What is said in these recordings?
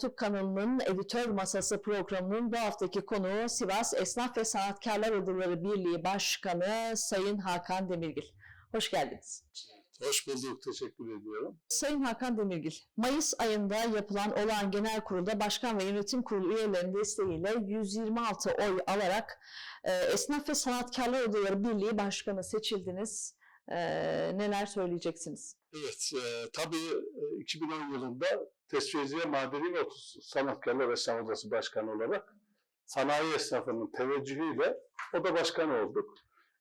YouTube kanalının Editör Masası programının bu haftaki konuğu Sivas Esnaf ve Sanatkarlar Odaları Birliği Başkanı Sayın Hakan Demirgil. Hoş geldiniz. Hoş bulduk, teşekkür ediyorum. Sayın Hakan Demirgil, Mayıs ayında yapılan olağan genel kurulda başkan ve yönetim kurulu üyelerinin desteğiyle 126 oy alarak e, Esnaf ve Sanatkarlar Odaları Birliği Başkanı seçildiniz. E, neler söyleyeceksiniz? Evet, e, tabii e, 2010 yılında Tesviye Madeni ve Sanatkarlar Esnaf Odası Başkanı olarak sanayi esnafının teveccühüyle oda başkanı olduk.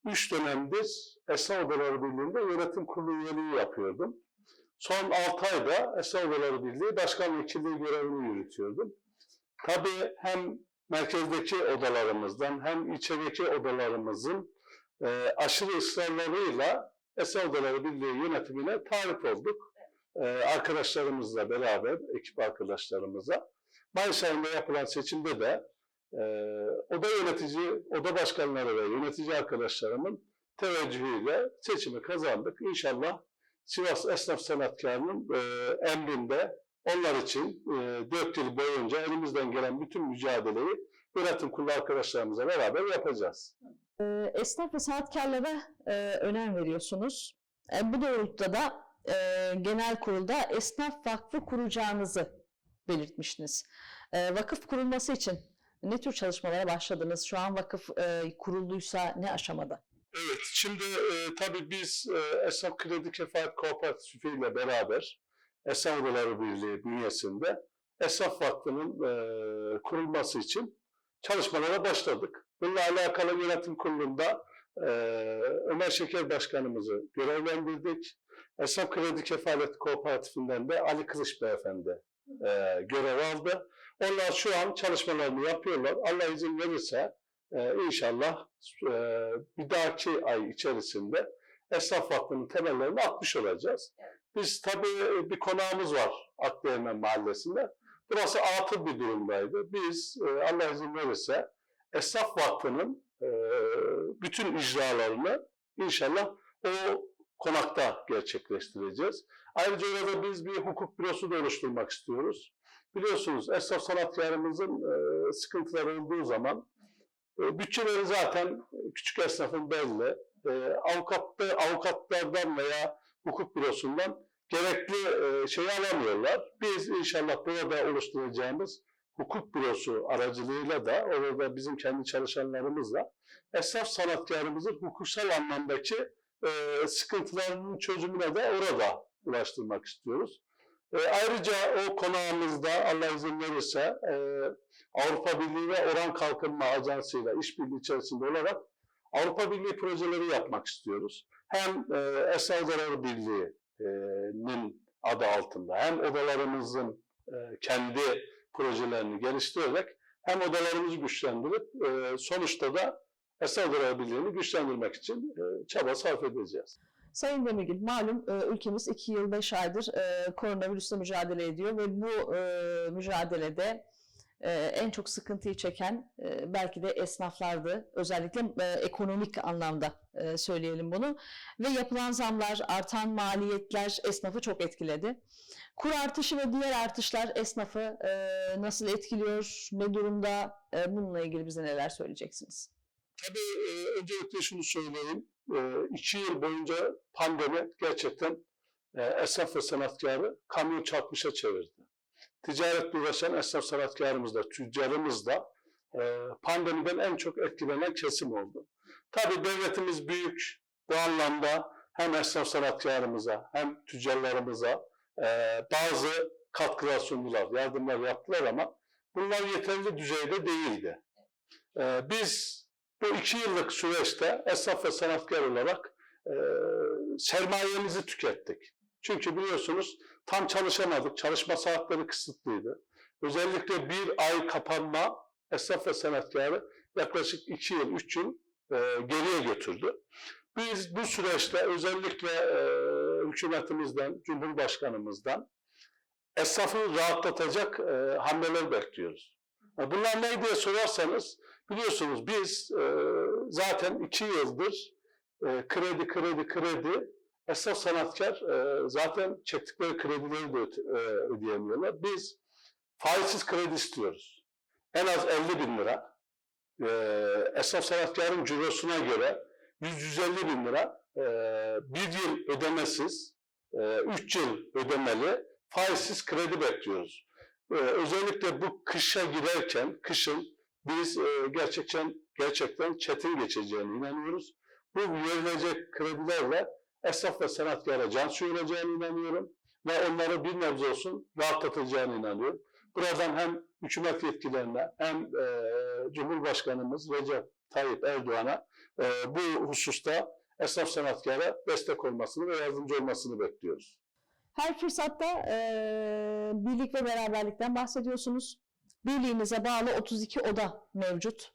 Üç dönemdir Esnaf Odaları Birliği'nde yönetim kurulu üyeliği yapıyordum. Son 6 ayda Esnaf Odaları Birliği Başkan Vekilliği görevini yürütüyordum. Tabii hem merkezdeki odalarımızdan hem ilçedeki odalarımızın e, aşırı ısrarlarıyla Esnaf Odaları Birliği yönetimine talip olduk. E, arkadaşlarımızla beraber, ekip arkadaşlarımıza. Mayıs ayında yapılan seçimde de e, oda yönetici, oda başkanları ve yönetici arkadaşlarımın teveccühüyle seçimi kazandık. İnşallah Sivas Esnaf Sanatkarı'nın e, emrinde onlar için e, 4 yıl boyunca elimizden gelen bütün mücadeleyi yönetim kurulu arkadaşlarımızla beraber yapacağız. E, Esnaf ve sanatkarlara e, önem veriyorsunuz. Bu doğrultuda da e, genel kurulda Esnaf Vakfı kuracağınızı belirtmiştiniz. E, vakıf kurulması için ne tür çalışmalara başladınız? Şu an vakıf e, kurulduysa ne aşamada? Evet, şimdi e, tabii biz e, Esnaf Kredi Kefalet Kooperatifi ile beraber Esnaf Odaları Birliği bünyesinde Esnaf Vakfı'nın e, kurulması için çalışmalara başladık. Bununla alakalı yönetim kurulunda e, Ömer Şeker Başkanımızı görevlendirdik. Esnaf Kredi Kefalet Kooperatifinden de Ali Kılıç Beyefendi e, görev aldı. Onlar şu an çalışmalarını yapıyorlar. Allah izin verirse ee, inşallah e, bir dahaki ay içerisinde Esnaf Vakfı'nın temellerini atmış olacağız. Biz tabii bir konağımız var Akdeğmen Mahallesi'nde. Burası atıl bir durumdaydı. Biz e, Allah izin verirse Esnaf Vakfı'nın e, bütün icralarını inşallah o konakta gerçekleştireceğiz. Ayrıca orada biz bir hukuk bürosu da oluşturmak istiyoruz. Biliyorsunuz esnaf sanatkarımızın e, sıkıntıları olduğu zaman e, Bütçeleri zaten küçük esnafın belli. E, avukatta, avukatlardan veya hukuk bürosundan gerekli e, şeyi alamıyorlar. Biz inşallah burada oluşturacağımız hukuk bürosu aracılığıyla da orada bizim kendi çalışanlarımızla esnaf sanatkarımızın hukuksal anlamdaki e, sıkıntılarının çözümüne de orada ulaştırmak istiyoruz. E, ayrıca o konağımızda Allah izin verirse e, Avrupa Birliği ve Oran Kalkınma Ajansı ile işbirliği içerisinde olarak Avrupa Birliği projeleri yapmak istiyoruz. Hem e, Esnaf Odaları Birliği'nin adı altında hem odalarımızın e, kendi projelerini geliştirerek hem odalarımızı güçlendirip e, sonuçta da Esnaf Odaları Birliği'ni güçlendirmek için e, çaba sarf edeceğiz. Sayın Demirgil, malum e, ülkemiz 2 yıl 5 aydır e, koronavirüsle mücadele ediyor ve bu mücadelede en çok sıkıntıyı çeken belki de esnaflardı. Özellikle ekonomik anlamda söyleyelim bunu. Ve yapılan zamlar, artan maliyetler esnafı çok etkiledi. Kur artışı ve diğer artışlar esnafı nasıl etkiliyor, ne durumda? Bununla ilgili bize neler söyleyeceksiniz? Tabii e, öncelikle şunu söyleyeyim. E, iki yıl boyunca pandemi gerçekten e, esnaf ve sanatkarı kamyon çarpmışa çevirdi. Ticaretle uğraşan esnaf sanatkarımız da, tüccarımız da e, pandemiden en çok etkilenen kesim oldu. Tabii devletimiz büyük. Bu anlamda hem esnaf sanatkarımıza hem tüccarlarımıza e, bazı katkılar sundular, yardımlar yaptılar ama bunlar yeterli düzeyde değildi. E, biz bu iki yıllık süreçte esnaf ve sanatkar olarak e, sermayemizi tükettik. Çünkü biliyorsunuz tam çalışamadık, çalışma saatleri kısıtlıydı. Özellikle bir ay kapanma esnaf ve sanatkarı yaklaşık iki yıl, üç yıl e, geriye götürdü. Biz bu süreçte özellikle e, hükümetimizden, Cumhurbaşkanımızdan esnafı rahatlatacak e, hamleler bekliyoruz. Bunlar ne diye sorarsanız biliyorsunuz biz e, zaten iki yıldır e, kredi kredi kredi esnaf sanatkar e, zaten çektikleri kredileri de öte- e, ödeyemiyorlar. Biz faizsiz kredi istiyoruz. En az 50 bin lira. E, esnaf sanatkarın cirosuna göre 100-150 bin lira e, bir yıl ödemesiz, 3 yıl ödemeli faizsiz kredi bekliyoruz. E, özellikle bu kışa girerken, kışın biz e, gerçekten gerçekten çetin geçeceğine inanıyoruz. Bu verilecek kredilerle esnaf ve sanatkara can suyu olacağına inanıyorum ve onları bir nebze olsun rahatlatacağına inanıyorum. Buradan hem hükümet yetkililerine hem e, Cumhurbaşkanımız Recep Tayyip Erdoğan'a e, bu hususta esnaf sanatkara destek olmasını ve yardımcı olmasını bekliyoruz. Her fırsatta eee, birlik ve beraberlikten bahsediyorsunuz. Birliğinize bağlı 32 oda mevcut.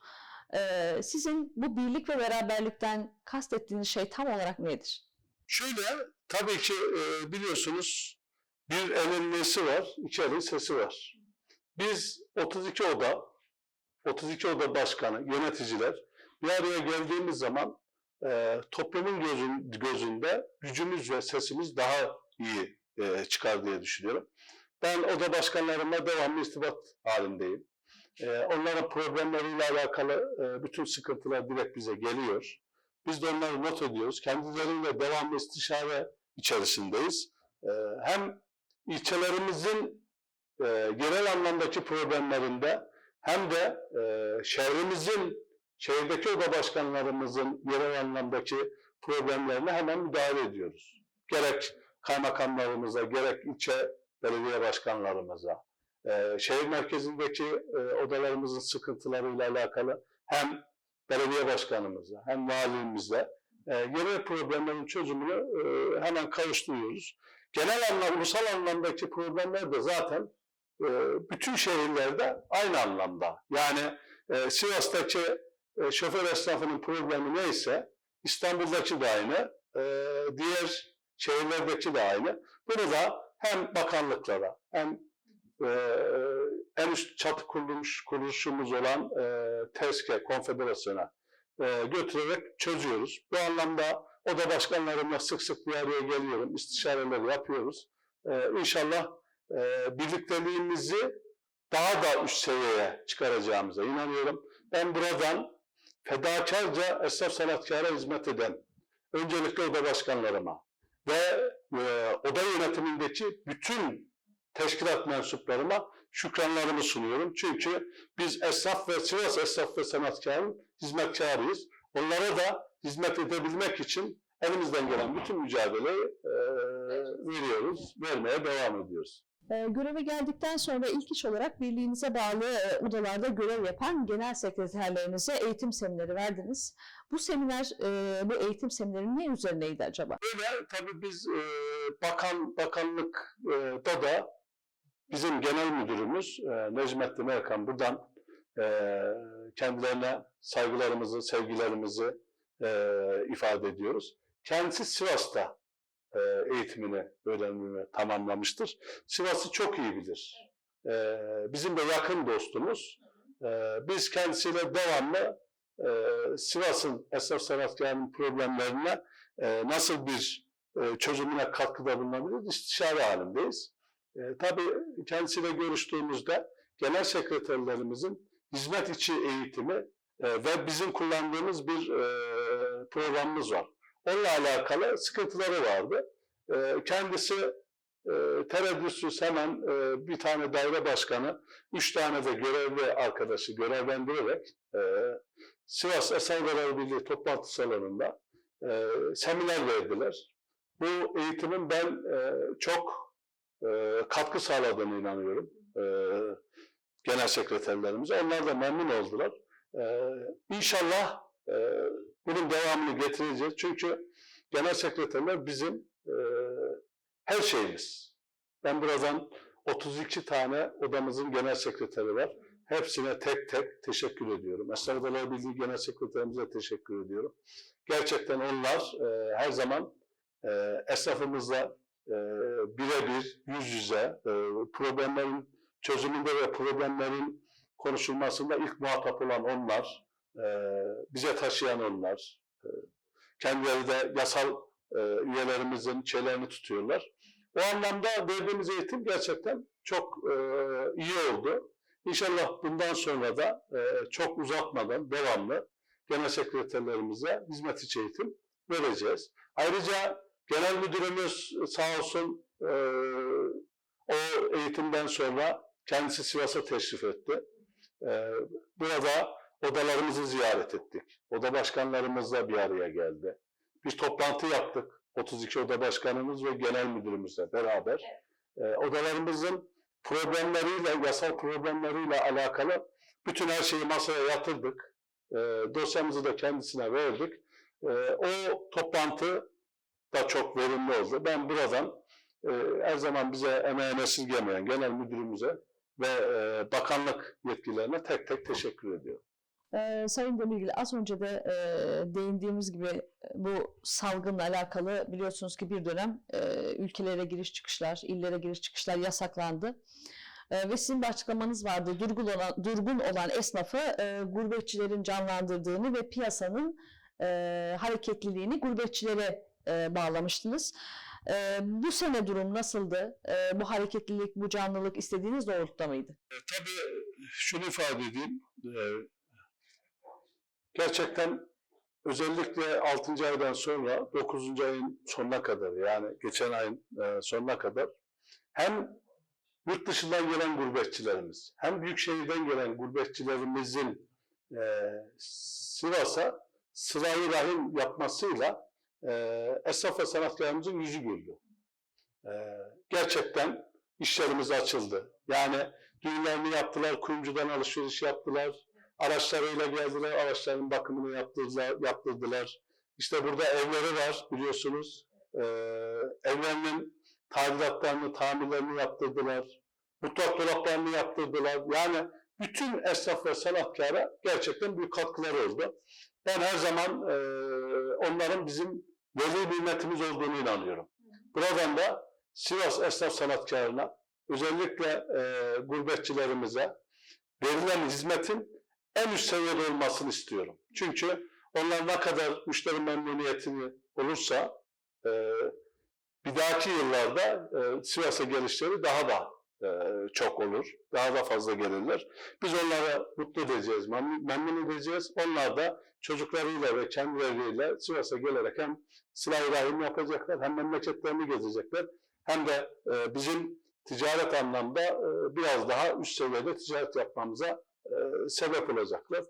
Eee, sizin bu birlik ve beraberlikten kastettiğiniz şey tam olarak nedir? Şöyle, tabii ki e, biliyorsunuz bir elin nesi var, elin sesi var. Biz 32 oda, 32 oda başkanı, yöneticiler bir araya geldiğimiz zaman e, toplumun gözün, gözünde gücümüz ve sesimiz daha iyi e, çıkar diye düşünüyorum. Ben oda başkanlarımla devamlı irtibat halindeyim. E, onların problemleriyle alakalı e, bütün sıkıntılar direkt bize geliyor. Biz de onları not ediyoruz. Kendileriyle devamlı istişare içerisindeyiz. Ee, hem ilçelerimizin e, genel anlamdaki problemlerinde hem de e, şehrimizin, şehirdeki oda başkanlarımızın genel anlamdaki problemlerine hemen müdahale ediyoruz. Gerek kaymakamlarımıza, gerek ilçe belediye başkanlarımıza, e, şehir merkezindeki e, odalarımızın sıkıntılarıyla alakalı hem belediye başkanımızla hem valimizle e, yerel problemlerin çözümünü e, hemen kavuşturuyoruz. Genel anlam, ulusal anlamdaki problemler de zaten e, bütün şehirlerde aynı anlamda. Yani e, Sivas'taki e, şoför esnafının problemi neyse İstanbul'daki de aynı, e, diğer şehirlerdeki de aynı. Bunu da hem bakanlıklara hem e, en üst çatı kuruluş, kuruluşumuz olan e, TESKE, Konfederasyon'a e, götürerek çözüyoruz. Bu anlamda oda başkanlarımla sık sık bir araya geliyorum, istişareler yapıyoruz. E, inşallah e, birlikteliğimizi daha da üst seviyeye çıkaracağımıza inanıyorum. Ben buradan fedakarca esnaf sanatkara hizmet eden öncelikle oda başkanlarıma ve e, oda yönetimindeki bütün teşkilat mensuplarıma şükranlarımı sunuyorum. Çünkü biz esnaf ve Sivas esnaf ve sanatkarın hizmetkarıyız. Onlara da hizmet edebilmek için elimizden gelen bütün mücadeleyi e, veriyoruz, vermeye devam ediyoruz. Ee, göreve geldikten sonra ilk iş olarak birliğinize bağlı e, odalarda görev yapan genel sekreterlerinize eğitim semineri verdiniz. Bu seminer, e, bu eğitim semineri ne üzerineydi acaba? Böyle tabii biz e, bakan bakanlıkta da bizim genel müdürümüz Necmettin Erkan buradan kendilerine saygılarımızı, sevgilerimizi ifade ediyoruz. Kendisi Sivas'ta e, eğitimini, öğrenimini tamamlamıştır. Sivas'ı çok iyi bilir. E, bizim de yakın dostumuz. E, biz kendisiyle devamlı Sivas'ın esnaf sanatkarının problemlerine nasıl bir e, çözümüne katkıda bulunabiliriz istişare halindeyiz. Tabii kendisiyle görüştüğümüzde genel sekreterlerimizin hizmet içi eğitimi ve bizim kullandığımız bir programımız var. Onunla alakalı sıkıntıları vardı. E, kendisi e, tereddütsüz hemen e, bir tane daire başkanı, üç tane de görevli arkadaşı görevlendirerek e, Sivas Esenler Birliği toplantı salonunda e, seminer verdiler. Bu eğitimin ben çok katkı sağladığını inanıyorum genel sekreterlerimize. Onlar da memnun oldular. E, inşallah e, bunun devamını getireceğiz. Çünkü genel sekreterler bizim e, her şeyimiz. Ben buradan 32 tane odamızın genel sekreteri var. Hepsine tek tek teşekkür ediyorum. Esnaf Odalar Birliği Genel Sekreterimize teşekkür ediyorum. Gerçekten onlar e, her zaman e, esnafımızla e, birebir, yüz yüze e, problemlerin çözümünde ve problemlerin konuşulmasında ilk muhatap olan onlar, bize taşıyan onlar. E, kendileri de yasal e, üyelerimizin şeylerini tutuyorlar. O anlamda verdiğimiz eğitim gerçekten çok e, iyi oldu. İnşallah bundan sonra da e, çok uzatmadan devamlı genel sekreterlerimize hizmet içi eğitim vereceğiz. Ayrıca genel müdürümüz sağ olsun o eğitimden sonra kendisi Sivas'a teşrif etti. Burada odalarımızı ziyaret ettik. Oda başkanlarımızla bir araya geldi. Bir toplantı yaptık. 32 oda başkanımız ve genel müdürümüzle beraber. E, odalarımızın problemleriyle, yasal problemleriyle alakalı bütün her şeyi masaya yatırdık. E, dosyamızı da kendisine verdik. E, o toplantı da çok verimli oldu. Ben buradan e, her zaman bize emeğini esirgemeyen genel müdürümüze ve e, bakanlık yetkililerine tek tek teşekkür ediyorum. Ee, Sayın Demirgil az önce de e, değindiğimiz gibi e, bu salgınla alakalı biliyorsunuz ki bir dönem e, ülkelere giriş çıkışlar, illere giriş çıkışlar yasaklandı. E, ve sizin bir açıklamanız vardı. Durgun olan, durgun olan esnafı e, gurbetçilerin canlandırdığını ve piyasanın e, hareketliliğini gurbetçilere e, bağlamıştınız. E, bu sene durum nasıldı? E, bu hareketlilik, bu canlılık istediğiniz doğrultuda mıydı? E, tabii şunu ifade edeyim. E, gerçekten özellikle 6. aydan sonra 9. ayın sonuna kadar yani geçen ayın e, sonuna kadar hem yurt dışından gelen gurbetçilerimiz hem büyük şehirden gelen gurbetçilerimizin e, Sivas'a sırayı rahim yapmasıyla e, esnaf ve sanatkarımızın yüzü güldü. E, gerçekten işlerimiz açıldı. Yani düğünlerini yaptılar, kuyumcudan alışveriş yaptılar, araçlarıyla geldiler, araçların bakımını yaptırdılar. yaptırdılar. İşte burada evleri var biliyorsunuz. Ee, evlerinin tadilatlarını, tamirlerini yaptırdılar. Mutfak dolaplarını yaptırdılar. Yani bütün esnaf ve sanatkara gerçekten büyük katkıları oldu. Ben her zaman e, onların bizim veli nimetimiz olduğunu inanıyorum. Buradan da Sivas esnaf sanatkarına, özellikle e, gurbetçilerimize verilen hizmetin en üst seviyede olmasını istiyorum. Çünkü onlar ne kadar müşteri memnuniyetini olursa e, bir dahaki yıllarda e, Sivas'a gelişleri daha da e, çok olur. Daha da fazla gelirler. Biz onları mutlu edeceğiz, memnun, edeceğiz. Onlar da çocuklarıyla ve kendileriyle Sivas'a gelerek hem sıla-i rahim yapacaklar, hem memleketlerini gezecekler, hem de e, bizim ticaret anlamda e, biraz daha üst seviyede ticaret yapmamıza e, sebep olacaklar.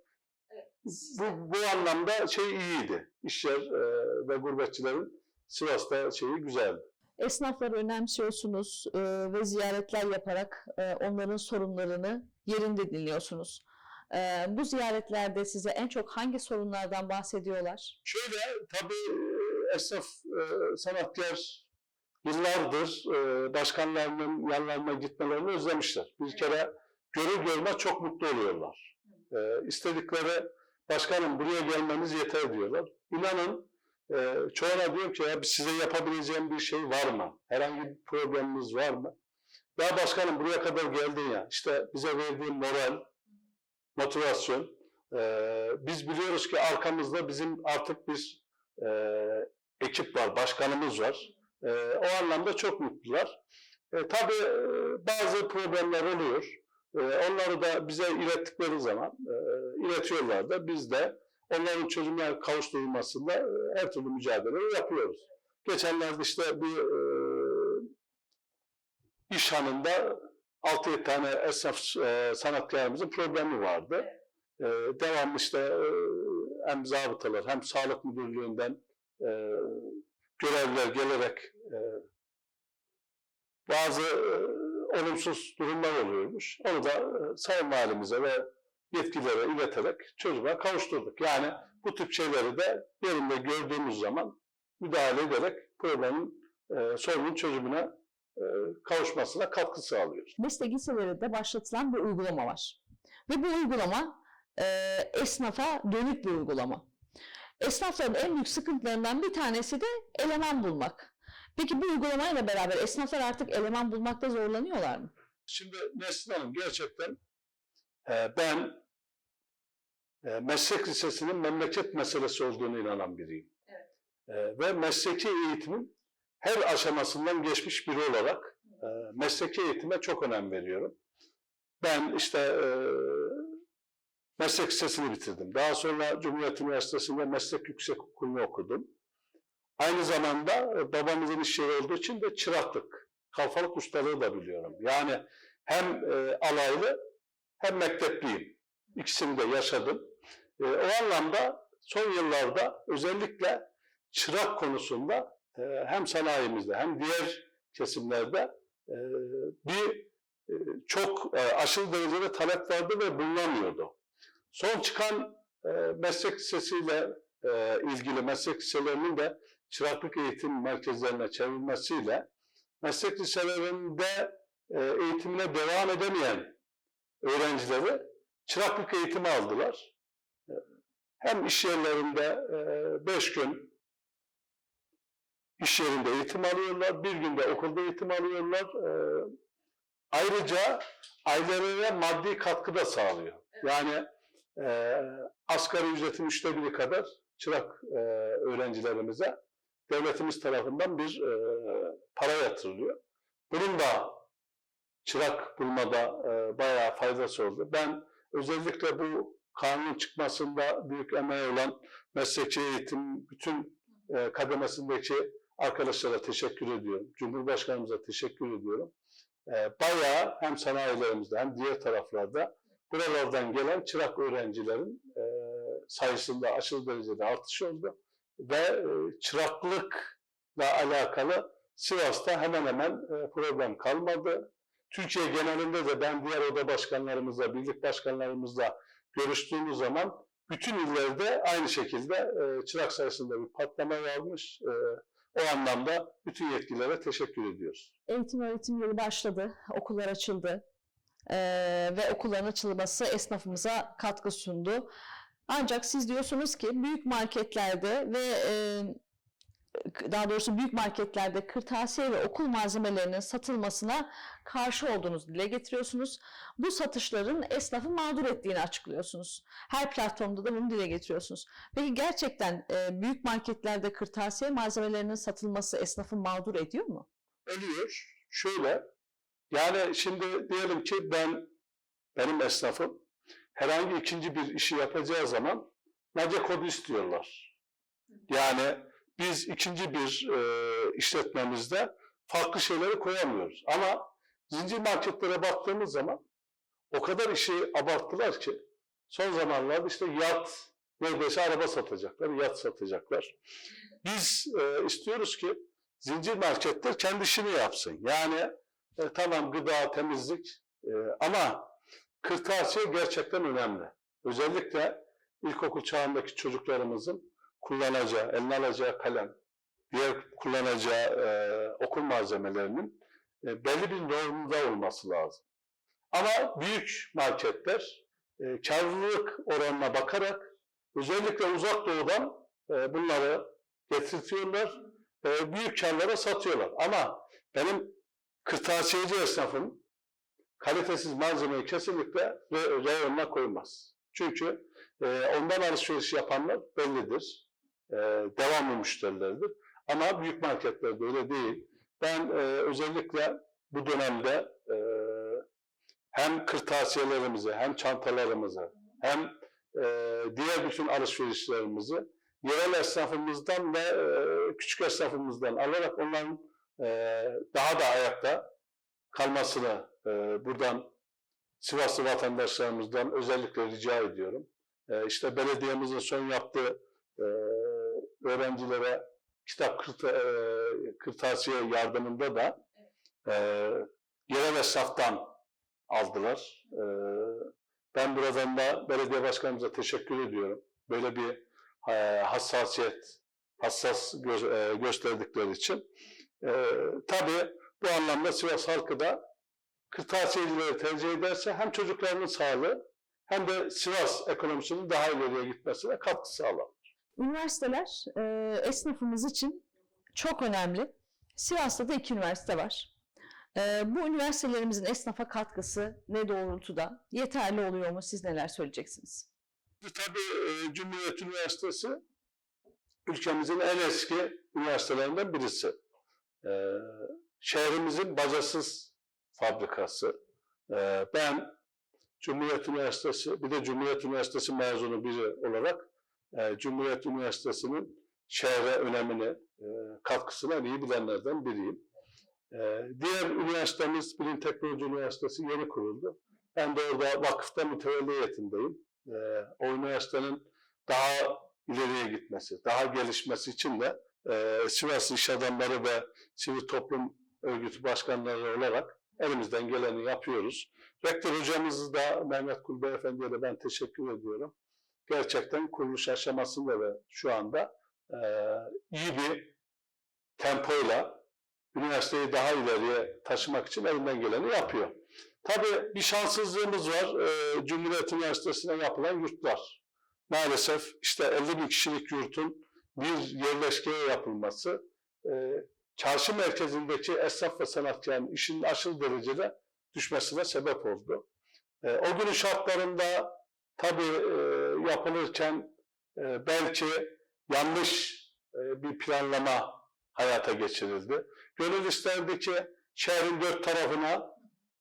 Bu, bu anlamda şey iyiydi. İşyer e, ve gurbetçilerin Sivas'ta şeyi güzeldi. Esnafları önemsiyorsunuz e, ve ziyaretler yaparak e, onların sorunlarını yerinde dinliyorsunuz. E, bu ziyaretlerde size en çok hangi sorunlardan bahsediyorlar? Şöyle tabii esnaf e, sanatkar yıllardır e, başkanlarının yanlarına gitmelerini özlemişler. Bir kere görür görmez çok mutlu oluyorlar. E, istedikleri başkanım buraya gelmeniz yeter diyorlar. İnanın e, çoğuna diyorum ki ya size yapabileceğim bir şey var mı? Herhangi bir probleminiz var mı? Ya başkanım buraya kadar geldin ya. İşte bize verdiğin moral, motivasyon. e, biz biliyoruz ki arkamızda bizim artık bir e, ekip var, başkanımız var. E, o anlamda çok mutlular. E, tabii e, bazı problemler oluyor. E, onları da bize ilettikleri zaman e, iletiyorlar da biz de onların çözümler kavuşturulmasında e, her türlü mücadele yapıyoruz. Geçenlerde işte bir e, iş hanında 6-7 tane esnaf e, sanatkarımızın problemi vardı. E, devamlı işte e, hem zabıtalar hem sağlık müdürlüğünden e, görevliler gelerek e, bazı olumsuz durumlar oluyormuş. Onu da e, Sayın Valimize ve yetkililere ileterek çözüme kavuşturduk. Yani bu tip şeyleri de yerinde gördüğümüz zaman müdahale ederek problemin, e, sorunun çözümüne e, kavuşmasına katkı sağlıyoruz. Meslek liselerinde başlatılan bir uygulama var. Ve bu uygulama e, esnafa dönük bir uygulama. Esnafların en büyük sıkıntılarından bir tanesi de eleman bulmak. Peki bu uygulamayla beraber esnaflar artık eleman bulmakta zorlanıyorlar mı? Şimdi Nesrin Hanım gerçekten e, ben e, meslek lisesinin memleket meselesi olduğunu inanan biriyim. E, ve mesleki eğitimin her aşamasından geçmiş biri olarak e, mesleki eğitime çok önem veriyorum. Ben işte e, meslek lisesini bitirdim. Daha sonra Cumhuriyet Üniversitesi'nde meslek yüksek okulunu okudum. Aynı zamanda e, babamızın iş yeri olduğu için de çıraklık, kalfalık ustalığı da biliyorum. Yani hem e, alaylı hem mektepliyim. İkisini de yaşadım. E, o anlamda son yıllarda özellikle çırak konusunda hem sanayimizde hem diğer kesimlerde bir çok e, aşırı derecede talep vardı ve bulunamıyordu. Son çıkan meslek lisesiyle ilgili meslek liselerinin de çıraklık eğitim merkezlerine çevrilmesiyle meslek liselerinde e, eğitimine devam edemeyen öğrencileri çıraklık eğitimi aldılar. E, Hem iş yerlerinde e, beş gün iş yerinde eğitim alıyorlar, bir günde okulda eğitim alıyorlar. Ayrıca ailelerine maddi katkı da sağlıyor. Yani asgari ücretin üçte biri kadar çırak öğrencilerimize devletimiz tarafından bir e, para yatırılıyor. Bunun da çırak bulmada e, bayağı faydası oldu. Ben özellikle bu kanunun çıkmasında büyük emeği olan mesleki eğitim bütün e, kademesindeki arkadaşlara teşekkür ediyorum. Cumhurbaşkanımıza teşekkür ediyorum. E, bayağı hem sanayilerimizde hem diğer taraflarda buralardan gelen çırak öğrencilerin e, sayısında aşırı derecede artış oldu. Ve e, çıraklıkla alakalı Sivas'ta hemen hemen e, problem kalmadı. Türkiye genelinde de ben diğer oda başkanlarımızla, birlik başkanlarımızla görüştüğümüz zaman bütün illerde aynı şekilde e, çırak sayısında bir patlama varmış. O anlamda bütün yetkililere teşekkür ediyoruz. Eğitim öğretim yılı başladı, okullar açıldı Ee, ve okulların açılması esnafımıza katkı sundu. Ancak siz diyorsunuz ki büyük marketlerde ve e, daha doğrusu büyük marketlerde kırtasiye ve okul malzemelerinin satılmasına karşı olduğunuzu dile getiriyorsunuz. Bu satışların esnafı mağdur ettiğini açıklıyorsunuz. Her platformda da bunu dile getiriyorsunuz. Peki gerçekten e, büyük marketlerde kırtasiye malzemelerinin satılması esnafı mağdur ediyor mu? Ölüyor. Şöyle, yani şimdi diyelim ki ben, benim esnafım herhangi ikinci bir işi yapacağı zaman NACE kodu istiyorlar. Yani biz ikinci bir e, işletmemizde farklı şeyleri koyamıyoruz. Ama zincir marketlere baktığımız zaman o kadar işi abarttılar ki son zamanlarda işte yat, neredeyse araba satacaklar, yat satacaklar. Biz e, istiyoruz ki zincir marketler kendi işini yapsın. Yani e, tamam gıda, temizlik e, ama kırtasiye gerçekten önemli. Özellikle ilkokul çağındaki çocuklarımızın kullanacağı, eline alacağı kalem, diğer kullanacağı e, okul malzemelerinin e, belli bir normda olması lazım. Ama büyük marketler e, karlılık oranına bakarak özellikle uzak doğudan e, bunları getirtiyorlar, e, büyük karlara satıyorlar. Ama benim kırtasiyeci esnafım kalitesiz malzemeyi kesinlikle re- reyonuna koymaz. Çünkü e, ondan alışveriş yapanlar bellidir. E, devamlı müşterileridir. Ama büyük marketlerde öyle değil. Ben e, özellikle bu dönemde e, hem kırtasiyelerimizi, hem çantalarımızı, hem e, diğer bütün alışverişlerimizi yerel esnafımızdan ve e, küçük esnafımızdan alarak onların e, daha da ayakta kalmasını e, buradan Sivaslı vatandaşlarımızdan özellikle rica ediyorum. E, işte belediyemizin son yaptığı e, öğrencilere kitap kırta, e, kırtasiye yardımında da e, yerel esnaftan aldılar. E, ben buradan da belediye başkanımıza teşekkür ediyorum. Böyle bir e, hassasiyet, hassas gö- e, gösterdikleri için. E, tabii bu anlamda Sivas halkı da kırtasiyecileri tercih ederse hem çocuklarının sağlığı hem de Sivas ekonomisinin daha ileriye gitmesine katkı sağlar. Üniversiteler e, esnafımız için çok önemli. Sivas'ta da iki üniversite var. E, bu üniversitelerimizin esnafa katkısı ne doğrultuda? Yeterli oluyor mu? Siz neler söyleyeceksiniz? Tabii e, Cumhuriyet Üniversitesi ülkemizin en eski üniversitelerinden birisi. Ee, şehrimizin bacasız fabrikası. Ee, ben Cumhuriyet Üniversitesi, bir de Cumhuriyet Üniversitesi mezunu biri olarak e, Cumhuriyet Üniversitesi'nin şehre önemini, e, katkısını en iyi bilenlerden biriyim. E, diğer üniversitemiz Bilim Teknoloji Üniversitesi yeni kuruldu. Ben de orada vakıfta mütevelli heyetindeyim. O üniversitenin daha ileriye gitmesi, daha gelişmesi için de e, Sivas İş Adamları ve Sivil Toplum Örgütü başkanları olarak elimizden geleni yapıyoruz. Rektör hocamızı da Mehmet Kul Beyefendi'ye de ben teşekkür ediyorum. Gerçekten kuruluş aşamasında ve şu anda e, iyi bir tempoyla üniversiteyi daha ileriye taşımak için elinden geleni yapıyor. Tabii bir şanssızlığımız var. E, Cumhuriyet Üniversitesi'ne yapılan yurtlar. Maalesef işte 50 bin kişilik yurtun bir yerleşkeye yapılması e, çarşı merkezindeki esnaf ve sanatkarın işinin aşırı derecede düşmesine sebep oldu. E, o günün şartlarında tabii e, yapılırken e, belki yanlış e, bir planlama hayata geçirildi. Gönül isterdi ki şehrin dört tarafına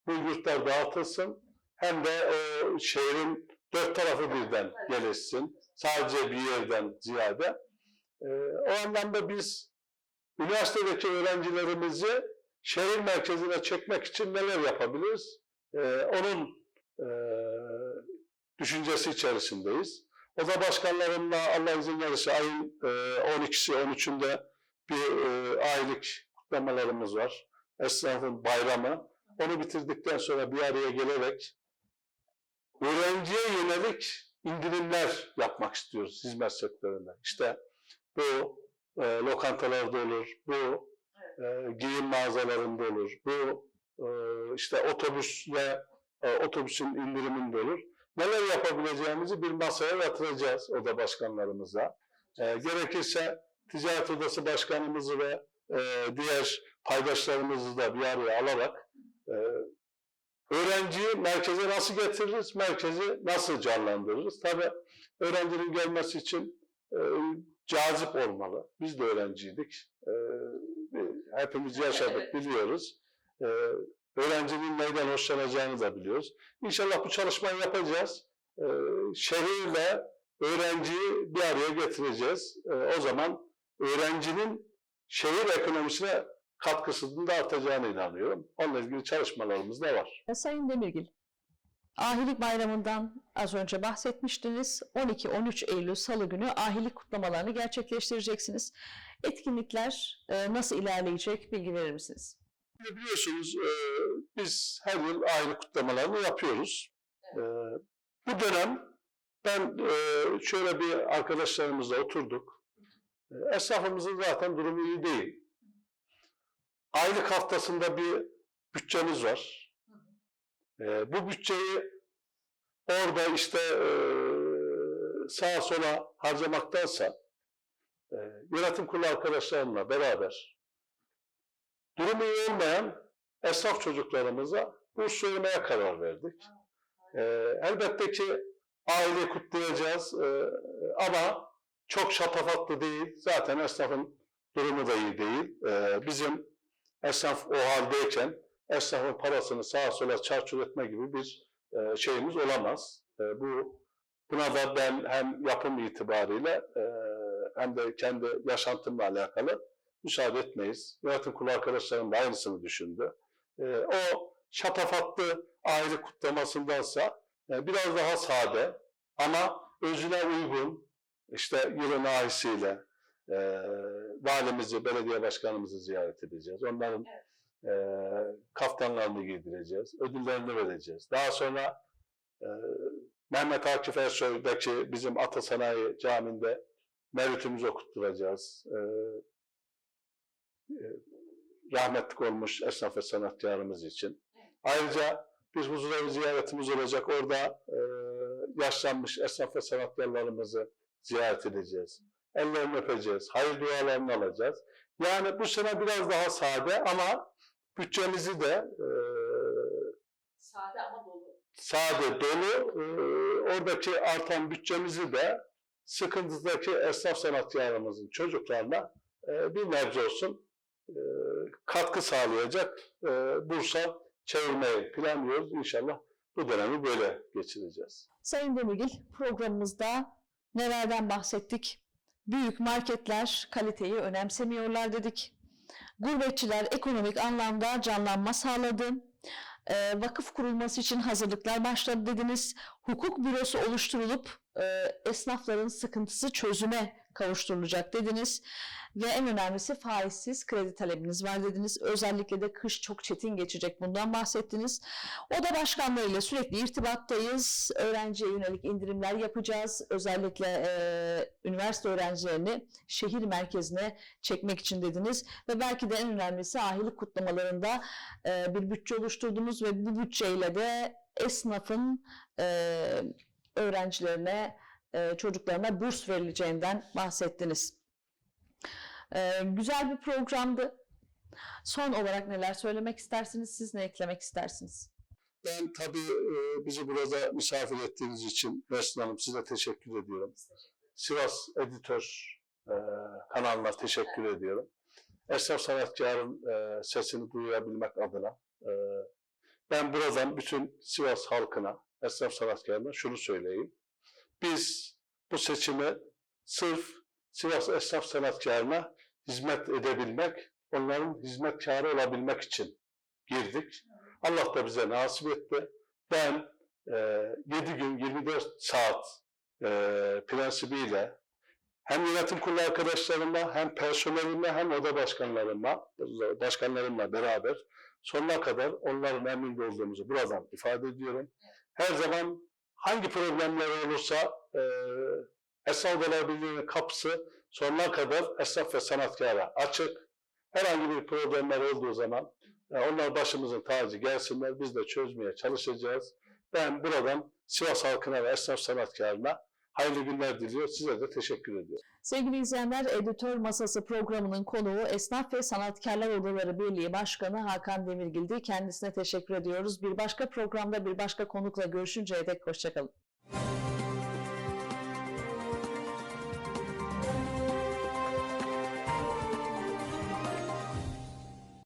bu yurtlar dağıtılsın. Hem de o şehrin dört tarafı birden gelişsin. Sadece bir yerden ziyade. E, o anlamda biz üniversitedeki öğrencilerimizi şehir merkezine çekmek için neler yapabiliriz? E, onun e, düşüncesi içerisindeyiz. Oda başkanlarımla Allah izin verirse ayın e, 12'si 13'ünde bir e, aylık kutlamalarımız var. Esnafın bayramı. Onu bitirdikten sonra bir araya gelerek öğrenciye yönelik indirimler yapmak istiyoruz hizmet sektöründe. İşte bu e, lokantalarda olur, bu e, giyim mağazalarında olur, bu e, işte otobüsle e, otobüsün indiriminde olur. Neler yapabileceğimizi bir masaya yatıracağız oda başkanlarımıza. E, gerekirse Ticaret Odası Başkanımızı ve e, diğer paydaşlarımızı da bir araya alarak e, öğrenciyi merkeze nasıl getiririz, merkezi nasıl canlandırırız? Tabii öğrencinin gelmesi için e, cazip olmalı. Biz de öğrenciydik. E, hepimiz yaşadık, biliyoruz. E, öğrencinin neyden hoşlanacağını da biliyoruz. İnşallah bu çalışmayı yapacağız. E, şehirle öğrenciyi bir araya getireceğiz. E, o zaman öğrencinin şehir ekonomisine katkısının da artacağına inanıyorum. Onunla ilgili çalışmalarımız da var. Sayın Demirgil, Ahilik Bayramı'ndan az önce bahsetmiştiniz. 12-13 Eylül Salı günü ahilik kutlamalarını gerçekleştireceksiniz. Etkinlikler e, nasıl ilerleyecek bilgi verir misiniz? Biliyorsunuz e, biz her yıl aile kutlamalarını yapıyoruz. E, bu dönem ben e, şöyle bir arkadaşlarımızla oturduk. E, esnafımızın zaten durumu iyi değil. Aylık haftasında bir bütçemiz var. E, bu bütçeyi orada işte e, sağa sola harcamaktansa e, yönetim kurulu arkadaşlarımla beraber durumu iyi olmayan esnaf çocuklarımıza burs vermeye karar verdik. E, elbette ki aileyi kutlayacağız e, ama çok şatafatlı değil. Zaten esnafın durumu da iyi değil. E, bizim esnaf o haldeyken esnafın parasını sağa sola çarçur etme gibi bir e, şeyimiz olamaz. E, bu Buna da ben hem yapım itibariyle e, hem de kendi yaşantımla alakalı müsaade etmeyiz. Yönetim kurulu arkadaşlarım da aynısını düşündü. O şatafatlı aile kutlamasındansa e, biraz daha sade ama özüne uygun işte yılın ahisiyle e, valimizi, belediye başkanımızı ziyaret edeceğiz. Onların e, kaftanlarını giydireceğiz, ödüllerini vereceğiz. Daha sonra e, Mehmet Akif Ersoy'daki bizim Ata Sanayi Camii'nde mevlütümüzü okutturacağız. Ee, e, rahmetlik olmuş esnaf ve sanatkarımız için. Ayrıca bir huzurevi ziyaretimiz olacak. Orada e, yaşlanmış esnaf ve sanatkarlarımızı ziyaret edeceğiz. Ellerini öpeceğiz. Hayır dualarını alacağız. Yani bu sene biraz daha sade ama bütçemizi de e, Sade ama dolu. sade dolu. Ee, oradaki artan bütçemizi de sıkıntıdaki esnaf sanatkarımızın çocuklarına e, bir nebze olsun e, katkı sağlayacak e, bursa çevirmeyi planlıyoruz. İnşallah bu dönemi böyle geçireceğiz. Sayın Demirgil, programımızda nelerden bahsettik? Büyük marketler kaliteyi önemsemiyorlar dedik. Gurbetçiler ekonomik anlamda canlanma sağladı. Ee, vakıf kurulması için hazırlıklar başladı dediniz. Hukuk bürosu oluşturulup e, esnafların sıkıntısı çözüme kavuşturulacak dediniz. Ve en önemlisi faizsiz kredi talebiniz var dediniz. Özellikle de kış çok çetin geçecek bundan bahsettiniz. Oda başkanlarıyla sürekli irtibattayız. Öğrenciye yönelik indirimler yapacağız. Özellikle e, üniversite öğrencilerini şehir merkezine çekmek için dediniz. Ve belki de en önemlisi ahilik kutlamalarında e, bir bütçe oluşturdunuz ve bu bütçeyle de esnafın e, öğrencilerine, e, çocuklarına burs verileceğinden bahsettiniz. E, güzel bir programdı. Son olarak neler söylemek istersiniz? Siz ne eklemek istersiniz? Ben tabii e, bizi burada misafir ettiğiniz için Nesrin Hanım size teşekkür ediyorum. Sivas Editör e, kanalına teşekkür ediyorum. Esnaf sanatkarın e, sesini duyurabilmek adına e, ben buradan bütün Sivas halkına, esnaf sanatkarına şunu söyleyeyim. Biz bu seçimi sırf Sivas esnaf sanatkarına hizmet edebilmek, onların hizmetkarı olabilmek için girdik. Allah da bize nasip etti. Ben e, 7 gün 24 saat e, prensibiyle hem yönetim kurulu arkadaşlarımla hem personelimle hem oda başkanlarımla başkanlarımla beraber sonuna kadar onların emrinde olduğumuzu buradan ifade ediyorum. Her zaman hangi problemler olursa e, Esnaf Odalar kapısı sonuna kadar esnaf ve sanatkara açık. Herhangi bir problemler olduğu zaman e, onlar başımızın tacı gelsinler, biz de çözmeye çalışacağız. Ben buradan Sivas halkına ve esnaf sanatkarına hayırlı günler diliyor. Size de teşekkür ediyorum. Sevgili izleyenler, Editör Masası programının konuğu Esnaf ve Sanatkarlar Odaları Birliği Başkanı Hakan Demirgil'di. Kendisine teşekkür ediyoruz. Bir başka programda bir başka konukla görüşünceye dek hoşçakalın.